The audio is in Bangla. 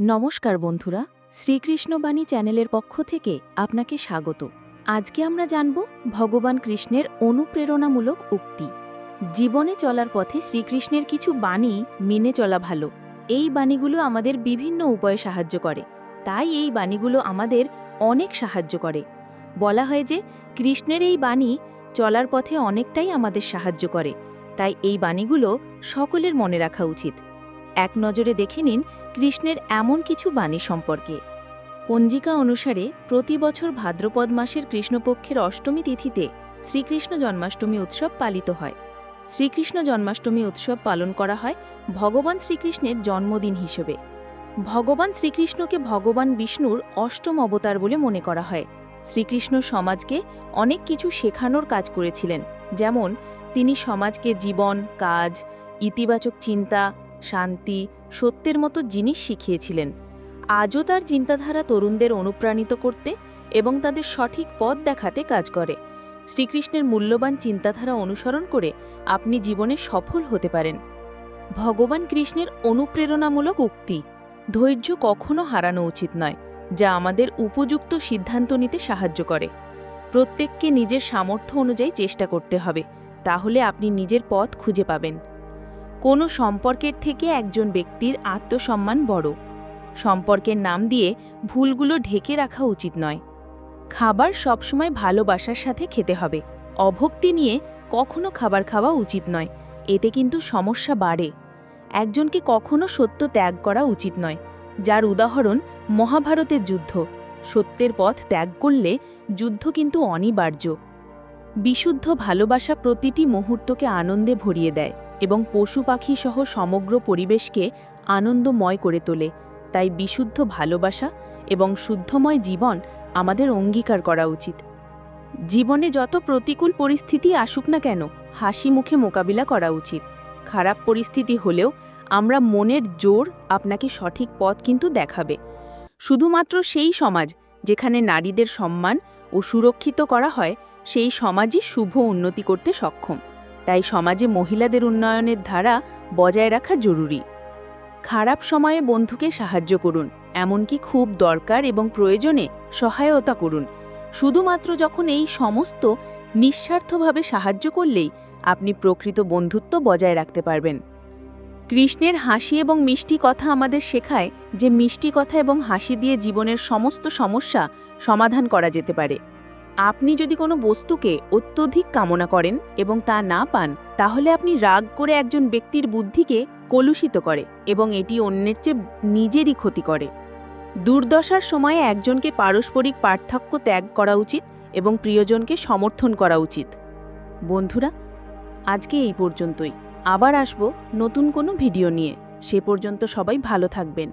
নমস্কার বন্ধুরা, শ্রীকৃষ্ণবাণী চ্যানেলের পক্ষ থেকে আপনাকে স্বাগত। আজকে আমরা জানব ভগবান কৃষ্ণের অনুপ্রেরণামূলক উক্তি। জীবনে চলার পথে শ্রীকৃষ্ণের কিছু বাণী মেনে চলা ভালো। এই বাণীগুলো আমাদের বিভিন্ন উপায়ে সাহায্য করে। তাই এই বাণীগুলো আমাদের অনেক সাহায্য করে। বলা হয় যে, কৃষ্ণের এই বাণী চলার পথে অনেকটাই আমাদের সাহায্য করে। তাই এই বাণীগুলো সকলের মনে রাখা উচিত। এক নজরে দেখে নিন কৃষ্ণের এমন কিছু বাণী সম্পর্কে। পঞ্জিকা অনুসারে প্রতি বছর ভাদ্রপদ মাসের কৃষ্ণপক্ষের অষ্টমী তিথিতে শ্রীকৃষ্ণ জন্মাষ্টমী উৎসব পালিত হয়। শ্রীকৃষ্ণ জন্মাষ্টমী উৎসব পালন করা হয় ভগবান শ্রীকৃষ্ণের জন্মদিন হিসেবে। ভগবান শ্রীকৃষ্ণকে ভগবান বিষ্ণুর অষ্টম অবতার বলে মনে করা হয়। শ্রীকৃষ্ণ সমাজকে অনেক কিছু শেখানোর কাজ করেছিলেন। যেমন, তিনি সমাজকে জীবন, কাজ, ইতিবাচক চিন্তা শান্তি, সত্যের মতো জিনিস শিখিয়েছিলেন। আজও তার চিন্তাধারা তরুণদের অনুপ্রাণিত করতে এবং তাদের সঠিক পথ দেখাতে কাজ করে। শ্রীকৃষ্ণের মূল্যবান চিন্তাধারা অনুসরণ করে আপনি জীবনে সফল হতে পারেন। ভগবান কৃষ্ণের অনুপ্রেরণামূলক উক্তি, ধৈর্য কখনো হারানো উচিত নয়, যা আমাদের উপযুক্ত সিদ্ধান্ত নিতে সাহায্য করে। প্রত্যেককে নিজের সামর্থ্য অনুযায়ী চেষ্টা করতে হবে, তাহলে আপনি নিজের পথ খুঁজে পাবেন। কোনো সম্পর্কের থেকে একজন ব্যক্তির আত্মসম্মান বড়। সম্পর্কের নাম দিয়ে ভুলগুলো ঢেকে রাখা উচিত নয়। খাবার সবসময় ভালোবাসার সাথে খেতে হবে। অভক্তি নিয়ে কখনো খাবার খাওয়া উচিত নয়। এতে কিন্তু সমস্যা বাড়ে। একজনকে কখনো সত্য ত্যাগ করা উচিত নয়। যার উদাহরণ মহাভারতের যুদ্ধ। সত্যের পথ ত্যাগ করলে যুদ্ধ কিন্তু অনিবার্য। বিশুদ্ধ ভালোবাসা প্রতিটি মুহূর্তকে আনন্দে ভরিয়ে দেয়। এবং পশু পাখি সহ সমগ্র পরিবেশকে আনন্দময় করে তোলে। তাই বিশুদ্ধ ভালোবাসা এবং শুদ্ধময় জীবন আমাদের অঙ্গীকার করা উচিত। জীবনে যত প্রতিকূল পরিস্থিতি আসুক না কেন, হাসি মুখে মোকাবিলা করা উচিত। খারাপ পরিস্থিতি হলেও আমরা মনের জোর আপনাকে সঠিক পথ কিন্তু দেখাবে। শুধুমাত্র সেই সমাজ যেখানে নারীদের সম্মান ও সুরক্ষিত করা হয়, সেই সমাজই শুভ উন্নতি করতে সক্ষম। তাই সমাজে মহিলাদের উন্নয়নের ধারা বজায় রাখা জরুরি। খারাপ সময়ে বন্ধুকে সাহায্য করুন, এমনকি খুব দরকার এবং প্রয়োজনে সহায়তা করুন। শুধুমাত্র যখন এই সমস্ত নিঃস্বার্থভাবে সাহায্য করলেই আপনি প্রকৃত বন্ধুত্ব বজায় রাখতে পারবেন। কৃষ্ণের হাসি এবং মিষ্টি কথা আমাদের শেখায় যে মিষ্টি কথা এবং হাসি দিয়ে জীবনের সমস্ত সমস্যা সমাধান করা যেতে পারে। আপনি যদি কোনো বস্তুকে অত্যধিক কামনা করেন এবং তা না পান, তাহলে আপনি রাগ করে একজন ব্যক্তির বুদ্ধিকে কলুষিত করে এবং এটি অন্যের চেয়ে নিজেরই ক্ষতি করে। দুর্দশার সময়ে একজনকে পারস্পরিক পার্থক্য ত্যাগ করা উচিত এবং প্রিয়জনকে সমর্থন করা উচিত। বন্ধুরা, আজকে এই পর্যন্তই। আবার আসব নতুন কোনো ভিডিও নিয়ে। সে পর্যন্ত সবাই ভালো থাকবেন।